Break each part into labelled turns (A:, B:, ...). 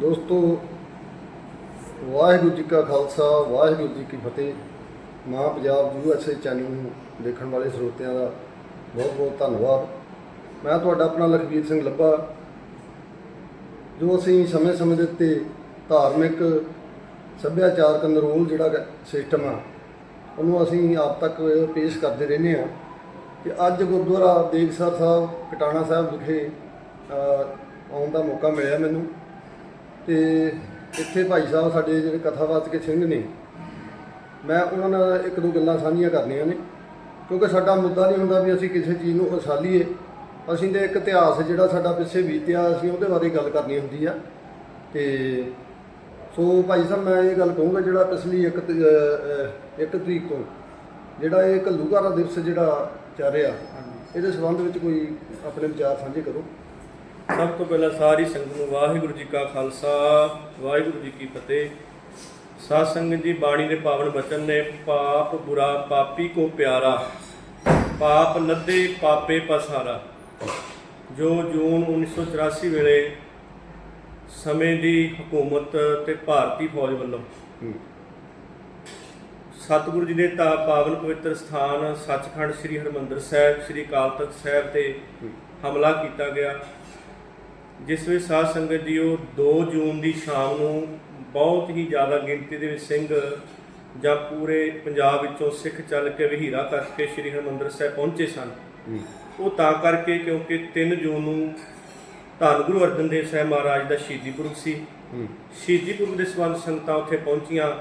A: ਦੋਸਤੋ, ਵਾਹਿਗੁਰੂ ਜੀ ਕਾ ਖਾਲਸਾ, ਵਾਹਿਗੁਰੂ ਜੀ ਕੀ ਫਤਿਹ। ਮਾਂ Punjab U S A channel ਨੂੰ ਦੇਖਣ ਵਾਲੇ ਸਰੋਤਿਆਂ ਦਾ ਬਹੁਤ ਬਹੁਤ ਧੰਨਵਾਦ। ਮੈਂ ਤੁਹਾਡਾ ਆਪਣਾ ਲਖਬੀਰ ਸਿੰਘ ਲੱਭਾ, ਜੋ ਅਸੀਂ ਸਮੇਂ-ਸਮੇਂ ਦੇ ਉੱਤੇ ਧਾਰਮਿਕ ਸੱਭਿਆਚਾਰਕ ਨਰੋਲ ਜਿਹੜਾ ਸਿਸਟਮ ਆ, ਉਹਨੂੰ ਅਸੀਂ ਆਪ ਤੱਕ ਪੇਸ਼ ਕਰਦੇ ਰਹਿੰਦੇ ਆ ਕਿ ਅੱਜ ਗੁਰਦੁਆਰਾ ਦੇਗਸਰ ਸਾਹਿਬ, ਕਟਾਣਾ ਸਾਹਿਬ ਵਿਖੇ ਆਉਣ ਦਾ ਮੌਕਾ ਮਿਲਿਆ ਮੈਨੂੰ। ਤੇ ਇੱਥੇ ਭਾਈ ਸਾਹਿਬ ਸਾਡੇ ਜਿਹੜੇ ਕਥਾਵਾਚਕ ਸਿੰਘ ਨੇ ਮੈਂ ਉਹਨਾਂ ਨਾਲ ਇੱਕ ਦੋ ਗੱਲਾਂ ਸਾਂਝੀਆਂ ਕਰਨੀਆਂ ਨੇ ਕਿਉਂਕਿ ਸਾਡਾ ਮੁੱਦਾ ਨਹੀਂ ਹੁੰਦਾ ਵੀ ਅਸੀਂ ਕਿਸੇ ਚੀਜ਼ ਨੂੰ ਉਸਾਲੀਏ ਅਸੀਂ ਤੇ ਇੱਕ ਇਤਿਹਾਸ ਜਿਹੜਾ ਸਾਡਾ ਪਿੱਛੇ ਬੀਤਿਆ ਅਸੀਂ ਉਹਦੇ ਬਾਰੇ ਗੱਲ ਕਰਨੀ ਹੁੰਦੀ ਆ। ਤੇ ਸੋ ਭਾਈ ਸਾਹਿਬ ਮੈਂ ਇਹ ਗੱਲ ਕਹੂੰਗਾ ਜਿਹੜਾ ਪਿਛਲੀ ਇੱਕ ਇੱਕ ਤਰੀਕ ਤੋਂ ਜਿਹੜਾ ਇਹ ਘੱਲੂਘਾਰਾ ਦਿਵਸ ਜਿਹੜਾ ਚੱਲ ਰਿਹਾ ਇਹਦੇ ਸੰਬੰਧ ਵਿੱਚ ਕੋਈ ਆਪਣੇ ਵਿਚਾਰ ਸਾਂਝੇ ਕਰੋ।
B: ਸਭ ਤੋਂ ਪਹਿਲਾਂ ਸਾਰੀ ਸੰਗਤ ਨੂੰ ਵਾਹਿਗੁਰੂ ਜੀ ਕਾ ਖਾਲਸਾ ਵਾਹਿਗੁਰੂ ਜੀ ਕੀ ਫਤਿਹ। ਸਾਧ ਸੰਗਤ ਜੀ ਬਾਣੀ ਦੇ ਪਾਵਨ ਬਚਨ ਨੇ ਪਾਪ ਬੁਰਾ ਪਾਪੀ ਕੋ ਪਿਆਰਾ ਪਾਪ ਨੱਦੇ ਪਾਪੇ ਪਸਾਰਾ। ਜੋ ਜੂਨ 1984 ਵੇਲੇ ਸਮੇਂ ਦੀ ਹਕੂਮਤ ਤੇ ਭਾਰਤੀ ਫੌਜ ਵੱਲੋਂ ਸਤਿਗੁਰੂ ਜੀ ਦੇ ਤਾ ਪਾਵਨ ਪਵਿੱਤਰ ਸਥਾਨ ਸੱਚਖੰਡ ਸ੍ਰੀ ਹਰਮੰਦਰ ਸਾਹਿਬ ਸ੍ਰੀ ਅਕਾਲ ਤਖਤ ਸਾਹਿਬ ਤੇ ਹਮਲਾ ਕੀਤਾ ਗਿਆ। ਜਿਸ ਵਿੱਚ ਸਾਧ ਸੰਗਤ ਜੀਓ 2 ਜੂਨ ਦੀ ਸ਼ਾਮ ਨੂੰ ਬਹੁਤ ਹੀ ਜ਼ਿਆਦਾ ਗਿਣਤੀ ਦੇ ਵਿੱਚ ਸਿੰਘ ਜਾਂ ਪੂਰੇ ਪੰਜਾਬ ਵਿੱਚੋਂ ਸਿੱਖ ਚੱਲ ਕੇ ਵਹੀਰਾ ਕਰਕੇ ਸ੍ਰੀ ਹਰਮੰਦਰ ਸਾਹਿਬ ਪਹੁੰਚੇ ਸਨ। ਉਹ ਤਾਂ ਕਰਕੇ ਕਿਉਂਕਿ 3 ਜੂਨ ਨੂੰ ਧੰਨ ਗੁਰੂ ਅਰਜਨ ਦੇਵ ਸਾਹਿਬ ਮਹਾਰਾਜ ਦਾ ਸ਼ਹੀਦੀ ਪੁਰਬ ਸੀ। ਸ਼ਹੀਦੀ ਪੁਰਬ ਦੇ ਸਬੰਧ ਸੰਗਤਾਂ ਉੱਥੇ ਪਹੁੰਚੀਆਂ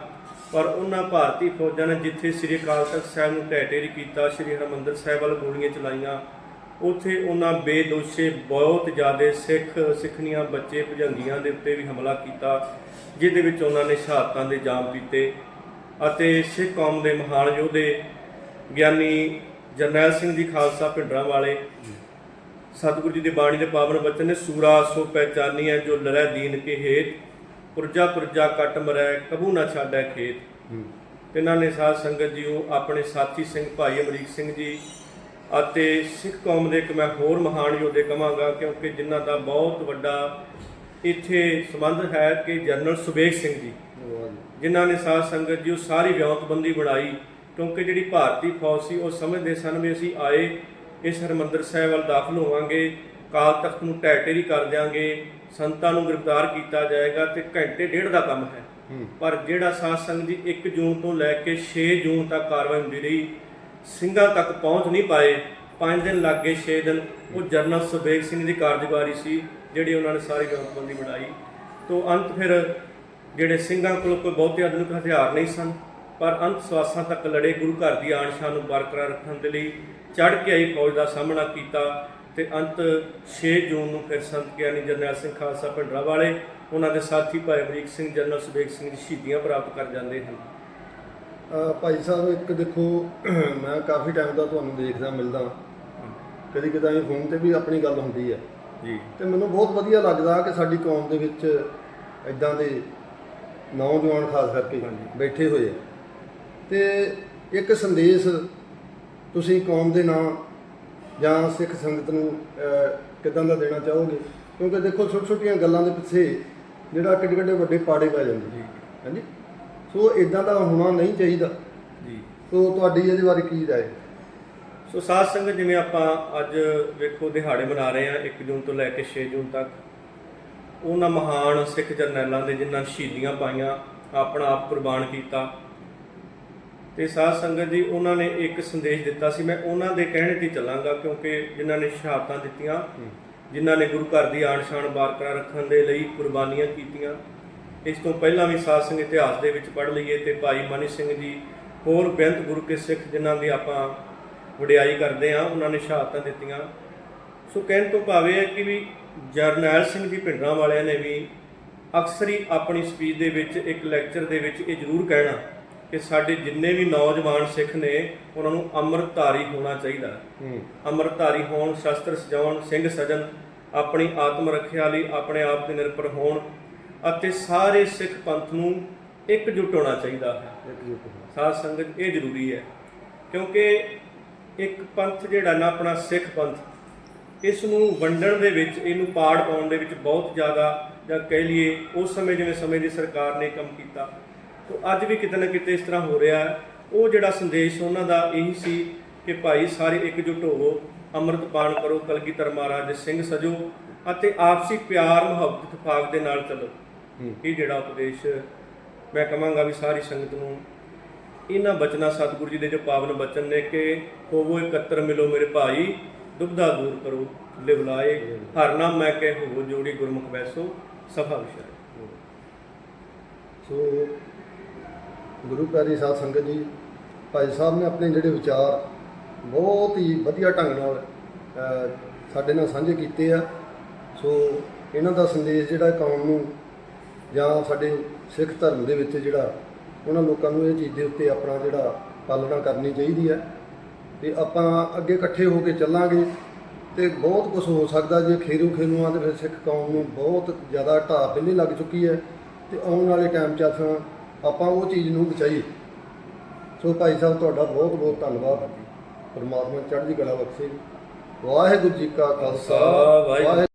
B: ਪਰ ਉਹਨਾਂ ਭਾਰਤੀ ਫੌਜਾਂ ਨੇ ਜਿੱਥੇ ਸ੍ਰੀ ਅਕਾਲ ਤਖਤ ਸਾਹਿਬ ਨੂੰ ਢੇਰੀ ਕੀਤਾ ਸ੍ਰੀ ਹਰਮੰਦਰ ਸਾਹਿਬ ਵੱਲ ਗੋਲੀਆਂ ਚਲਾਈਆਂ ਉੱਥੇ ਉਹਨਾਂ ਬੇਦੋਸ਼ੇ ਬਹੁਤ ਜ਼ਿਆਦਾ ਸਿੱਖ ਸਿੱਖਣੀਆਂ ਬੱਚੇ ਭਜੰਗੀਆਂ ਦੇ ਉੱਤੇ ਵੀ ਹਮਲਾ ਕੀਤਾ ਜਿਹਦੇ ਵਿੱਚ ਉਹਨਾਂ ਨੇ ਸ਼ਹਾਦਤਾਂ ਦੇ ਜਾਮ ਪੀਤੇ ਅਤੇ ਸਿੱਖ ਕੌਮ ਦੇ ਮਹਾਨ ਯੋਧੇ ਗਿਆਨੀ ਜਰਨੈਲ ਸਿੰਘ ਜੀ ਖਾਲਸਾ ਭਿੰਡਰਾਂ ਵਾਲੇ ਸਤਿਗੁਰੂ ਜੀ ਦੀ ਬਾਣੀ ਦੇ ਪਾਵਨ ਬਚਨ ਨੇ ਸੂਰਾ ਸੋ ਪਹਿਚਾਨੀਐ ਜੋ ਲਰੈ ਦੀਨ ਕੇ ਹੇਤ ਪੁਰਜਾ ਪੁਰਜਾ ਕੱਟ ਮਰੈ ਕਬੂ ਨਾ ਛਾੜੈ ਖੇਤ। ਤਿੰਨਾਂ ਨੇ ਸਾਧ ਸੰਗਤ ਜੀਓ ਆਪਣੇ ਸਾਥੀ ਸਿੰਘ ਭਾਈ ਅਮਰੀਕ ਸਿੰਘ ਜੀ ਅਤੇ ਸਿੱਖ ਕੌਮ ਦੇ ਇੱਕ ਮੈਂ ਹੋਰ ਮਹਾਨ ਯੋਧੇ ਕਵਾਂਗਾ ਕਿਉਂਕਿ ਜਿਨ੍ਹਾਂ ਦਾ ਬਹੁਤ ਵੱਡਾ ਇੱਥੇ ਸੰਬੰਧ ਹੈ ਕਿ ਜਨਰਲ ਸੁਬੇਗ ਸਿੰਘ ਜੀ। ਜਿਨ੍ਹਾਂ ਨੇ ਸਾਧ ਸੰਗਤ ਜੀ ਉਹ ਸਾਰੀ ਵਿਉਂਤਬੰਦੀ ਬਣਾਈ ਕਿਉਂਕਿ ਜਿਹੜੀ ਭਾਰਤੀ ਫੌਜ ਸੀ ਉਹ ਸਮਝਦੇ ਸਨ ਵੀ ਅਸੀਂ ਆਏ ਇਸ ਹਰਮੰਦਰ ਸਾਹਿਬ ਵੱਲ ਦਾਖਲ ਹੋਵਾਂਗੇ ਕਾਲ ਤਖਤ ਨੂੰ ਢੇਰੀ ਕਰ ਦਿਆਂਗੇ ਸੰਤਾਂ ਨੂੰ ਗ੍ਰਿਫਤਾਰ ਕੀਤਾ ਜਾਏਗਾ ਤੇ ਘੰਟੇ ਡੇਢ ਦਾ ਕੰਮ ਹੈ। ਪਰ ਜਿਹੜਾ ਸਾਧ ਸੰਗਤ ਜੀ 1 ਜੂਨ ਤੋਂ ਲੈ ਕੇ 6 ਜੂਨ ਤੱਕ ਕਾਰਵਾਈ ਹੁੰਦੀ ਰਹੀ ਸਿੰਘਾਂ ਤੱਕ ਪਹੁੰਚ ਨਹੀਂ ਪਾਏ। 5 ਦਿਨ ਲੱਗ ਗਏ 6 ਦਿਨ। ਉਹ ਜਰਨਲ ਸੁਬੇਗ ਸਿੰਘ ਦੀ ਕਾਰਜਕਾਰੀ ਸੀ, ਜਿਹੜੀ ਉਹਨਾਂ ਨੇ ਸਾਰੀ ਵਿਉਂਤਬੰਦੀ ਬਣਾਈ। ਤੋਂ ਅੰਤ ਫਿਰ ਜਿਹੜੇ ਸਿੰਘਾਂ ਕੋਲ ਕੋਈ ਬਹੁਤੇ ਆਧੁਨਿਕ ਹਥਿਆਰ ਨਹੀਂ ਸਨ, ਪਰ ਅੰਤ ਸਵਾਸਾਂ ਤੱਕ ਲੜੇ ਗੁਰੂ ਘਰ ਦੀ ਆਨ ਸ਼ਾਨ ਨੂੰ ਬਰਕਰਾਰ ਰੱਖਣ ਦੇ ਲਈ ਚੜ ਕੇ ਆਈ ਫੌਜ ਦਾ ਸਾਹਮਣਾ ਕੀਤਾ ਤੇ ਅੰਤ 6 ਜੂਨ ਨੂੰ ਫਿਰ ਸੰਤ ਗਿਆਨੀ ਜਰਨੈਲ ਸਿੰਘ ਖਾਲਸਾ ਭਿੰਡਰਾ ਵਾਲੇ ਉਹਨਾਂ ਦੇ ਸਾਥੀ ਭਾਈ ਅਮਰੀਕ ਸਿੰਘ ਜਨਰਲ ਸੁਬੇਗ ਸਿੰਘ ਦੀ ਸ਼ਹੀਦੀਆਂ ਪ੍ਰਾਪਤ ਕਰ ਜਾਂਦੇ ਹਨ।
A: ਭਾਈ ਸਾਹਿਬ ਇੱਕ ਦੇਖੋ ਮੈਂ ਕਾਫੀ ਟਾਈਮ ਦਾ ਤੁਹਾਨੂੰ ਦੇਖਦਾ ਮਿਲਦਾ। ਕਦੀ ਕਦਾਈ ਫੋਨ ਤੇ ਵੀ ਆਪਣੀ ਗੱਲ ਹੁੰਦੀ ਹੈ
B: ਜੀ।
A: ਤੇ ਮੈਨੂੰ ਬਹੁਤ ਵਧੀਆ ਲੱਗਦਾ ਕਿ ਸਾਡੀ ਕੌਮ ਦੇ ਵਿੱਚ ਇਦਾਂ ਦੇ ਨੌਜਵਾਨ ਖਾਸ ਕਰਕੇ। ਬੈਠੇ ਹੋਏ ਆ। ਤੇ ਇੱਕ ਸੰਦੇਸ਼ ਤੁਸੀਂ ਕੌਮ ਦੇ ਨਾਂ ਜਾਂ ਸਿੱਖ ਸੰਗਤ ਨੂੰ ਕਿੱਦਾਂ ਦਾ ਦੇਣਾ ਚਾਹੋਗੇ? ਕਿਉਂਕਿ ਦੇਖੋ ਛੋਟੀ ਛੋਟੀਆਂ ਗੱਲਾਂ ਦੇ ਪਿੱਛੇ ਜਿਹੜਾ ਕਿੱਡੇ ਕਿੱਡੇ ਵੱਡੇ ਪਾੜੇ ਪੈ ਜਾਂਦੇ।
B: ਜੀ।
A: ਹਾਂਜੀ। ਸੋ ਇਦਾਂ ਦਾ ਹੋਣਾ ਨਹੀਂ ਚਾਹੀਦਾ।
B: ਜੀ।
A: ਸੋ ਤੁਹਾਡੀ ਇਹਦੇ ਬਾਰੇ ਕੀ ਰਾਏ?
B: ਸੋ ਸਾਧ ਸੰਗਤ ਜਿਵੇਂ ਆਪਾਂ ਅੱਜ ਵੇਖੋ ਦਿਹਾੜੇ ਮਨਾ ਰਹੇ ਆ 1 ਜੂਨ ਤੋਂ ਲੈ ਕੇ 6 ਜੂਨ ਤੱਕ। ਉਹਨਾਂ ਮਹਾਨ ਸਿੱਖ ਜਰਨੈਲਾਂ ਦੇ ਜਿਨ੍ਹਾਂ ਸ਼ਹੀਦੀਆਂ ਪਾਈਆਂ ਆਪਣਾ ਆਪ ਕੁਰਬਾਨ ਕੀਤਾ। ਤੇ ਸਾਧ ਸੰਗਤ ਜੀ ਉਹਨਾਂ ਨੇ ਇੱਕ ਸੰਦੇਸ਼ ਦਿੱਤਾ ਸੀ ਮੈਂ ਉਹਨਾਂ ਦੇ ਕਹਿਣੇ ਤੇ ਚੱਲਾਂਗਾ ਕਿਉਂਕਿ ਜਿਨ੍ਹਾਂ ਨੇ ਸ਼ਹਾਦਤਾਂ ਦਿੱਤੀਆਂ ਜਿਨ੍ਹਾਂ ਨੇ ਗੁਰੂ ਘਰ ਦੀ ਆਨ ਸ਼ਾਨ ਬਰਕਰਾਰ ਰੱਖਣ ਦੇ ਲਈ ਕੁਰਬਾਨੀਆਂ ਕੀਤੀਆਂ। ਇਸ ਤੋਂ ਪਹਿਲਾਂ ਵੀ ਸਾਧ ਸੰਗਤ ਇਤਿਹਾਸ ਦੇ ਵਿੱਚ ਪੜ੍ਹ ਲਈਏ ਤੇ ਭਾਈ ਮਨੀ ਸਿੰਘ ਜੀ ਹੋਰ ਬੇਅੰਤ ਗੁਰੂ ਕੇ ਸਿੱਖ ਜਿਨ੍ਹਾਂ ਦੀ ਆਪਾਂ ਵਡਿਆਈ ਕਰਦੇ ਆ ਉਹਨਾਂ ਨੇ ਸ਼ਹਾਦਤਾਂ ਦਿੱਤੀਆਂ। ਸੋ ਕਹਿਣ ਤੋਂ ਭਾਵੇਂ ਹੈ ਕਿ ਵੀ ਜਰਨੈਲ ਸਿੰਘ ਜੀ ਭਿੰਡਰਾਂ ਵਾਲਿਆਂ ਨੇ ਵੀ ਅਕਸਰ ਹੀ ਆਪਣੀ ਸਪੀਚ ਦੇ ਵਿੱਚ ਇੱਕ ਲੈਕਚਰ ਦੇ ਵਿੱਚ ਇਹ ਜ਼ਰੂਰ ਕਹਿਣਾ ਕਿ ਸਾਡੇ ਜਿੰਨੇ ਵੀ ਨੌਜਵਾਨ ਸਿੱਖ ਨੇ ਉਹਨਾਂ ਨੂੰ ਅੰਮ੍ਰਿਤਧਾਰੀ ਹੋਣਾ ਚਾਹੀਦਾ। ਹੂੰ। ਅੰਮ੍ਰਿਤਧਾਰੀ ਹੋਣ ਸ਼ਸਤਰ ਸਜਾਉਣ ਸਿੰਘ ਸਜਣ ਆਪਣੀ ਆਤਮ ਰੱਖਿਆ ਲਈ ਆਪਣੇ ਆਪ ਤੇ ਨਿਰਭਰ ਹੋਣ ਅਤੇ ਸਾਰੇ ਸਿੱਖ ਪੰਥ ਨੂੰ ਇਕਜੁੱਟ ਹੋਣਾ ਚਾਹੀਦਾ ਹੈ।
A: ਇੱਕ
B: ਸਾਧ ਸੰਗਤ ਇਹ ਜ਼ਰੂਰੀ ਹੈ। ਕਿਉਂਕਿ ਇੱਕ ਪੰਥ ਜਿਹੜਾ ਨਾ ਆਪਣਾ ਸਿੱਖ ਪੰਥ ਇਸ ਨੂੰ ਵੰਡਣ ਦੇ ਵਿੱਚ ਇਹਨੂੰ ਪਾੜ ਪਾਉਣ ਦੇ ਵਿੱਚ ਬਹੁਤ ਜ਼ਿਆਦਾ ਜਾਂ ਕਹਿ ਲਈਏ ਉਸ ਸਮੇਂ ਜਿਵੇਂ ਸਮੇਂ ਦੀ ਸਰਕਾਰ ਨੇ ਕੰਮ ਕੀਤਾ ਤੋ ਅੱਜ ਵੀ ਕਿਤੇ ਨਾ ਕਿਤੇ ਇਸ ਤਰ੍ਹਾਂ ਹੋ ਰਿਹਾ ਹੈ। ਉਹ ਜਿਹੜਾ ਸੰਦੇਸ਼ ਉਹਨਾਂ ਦਾ ਇਹੀ ਸੀ ਕਿ ਭਾਈ ਸਾਰੇ ਇਕਜੁੱਟ ਹੋਵੋ ਅੰਮ੍ਰਿਤ ਪਾਨ ਕਰੋ ਕਲਗੀਧਰ ਮਹਾਰਾਜ ਦੇ ਸਿੰਘ ਸਜੋ ਅਤੇ ਆਪਸੀ ਪਿਆਰ ਮੁਹੱਬਤ ਇਤਫਾਕ ਦੇ ਨਾਲ ਚੱਲੋ। ਇਹ ਜਿਹੜਾ ਉਪਦੇਸ਼ ਮੈਂ ਕਹਾਂਗਾ ਵੀ ਸਾਰੀ ਸੰਗਤ ਨੂੰ ਇਹਨਾਂ ਬਚਨਾਂ ਸਤਿਗੁਰੂ ਜੀ ਦੇ ਜੋ ਪਾਵਨ ਬਚਨ ਨੇ ਕਿ ਹੋਵੋ ਇਕੱਤਰ ਮਿਲੋ ਮੇਰੇ ਭਾਈ ਦੁਬਦਾ ਦੂਰ ਕਰੋ ਲਿਵਲਾਏ ਹਰ ਨਾਮ ਮੈਂ ਕਹਿ ਹੋਵੋ ਜੋੜੀ ਗੁਰਮੁਖ ਬੈਸੋ ਸਫਾ ਵਿਸ਼ਾਏ
A: ਸੋ ਗੁਰੂ ਪਿਆਰੀ ਸਾਧ ਸੰਗਤ ਜੀ ਭਾਈ ਸਾਹਿਬ ਨੇ ਆਪਣੇ ਜਿਹੜੇ ਵਿਚਾਰ ਬਹੁਤ ਹੀ ਵਧੀਆ ਢੰਗ ਨਾਲ ਸਾਡੇ ਨਾਲ ਸਾਂਝੇ ਕੀਤੇ ਆ। ਸੋ ਇਹਨਾਂ ਦਾ ਸੰਦੇਸ਼ ਜਿਹੜਾ ਕੌਮ ਨੂੰ ਜਾਂ ਸਾਡੇ ਸਿੱਖ ਧਰਮ ਦੇ ਵਿੱਚ ਜਿਹੜਾ ਉਹਨਾਂ ਲੋਕਾਂ ਨੂੰ ਇਹ ਚੀਜ਼ ਦੇ ਉੱਤੇ ਆਪਣਾ ਜਿਹੜਾ ਪਾਲਣਾ ਕਰਨੀ ਚਾਹੀਦੀ ਹੈ ਤੇ ਆਪਾਂ ਅੱਗੇ ਇਕੱਠੇ ਹੋ ਕੇ ਚੱਲਾਂਗੇ ਤੇ ਬਹੁਤ ਕੁਝ ਹੋ ਸਕਦਾ ਜੇ ਖੇਰੂ ਖੇਨੂਆਂ ਦੇ ਵਿੱਚ ਸਿੱਖ ਕੌਮ ਨੂੰ ਬਹੁਤ ਜ਼ਿਆਦਾ ਢਾਹ ਪਹਿਲੇ ਲੱਗ ਚੁੱਕੀ ਹੈ ਤੇ ਆਉਣ ਵਾਲੇ ਟਾਈਮ 'ਚ ਆਪਾਂ ਆਪਾਂ ਉਹ ਚੀਜ਼ ਨੂੰ ਬਚਾਈਏ। ਸੋ ਭਾਈ ਸਾਹਿਬ, ਤੁਹਾਡਾ ਬਹੁਤ ਬਹੁਤ ਧੰਨਵਾਦ। ਪਰਮਾਤਮਾ ਚੜ੍ਹਦੀ ਕਲਾ ਬਖਸ਼ੇ। ਵਾਹਿਗੁਰੂ ਜੀ ਕਾ ਖਾਲਸਾ।
B: ਵਾਹਿਗੁਰੂ
A: ਵਾਹਿਗੁਰੂ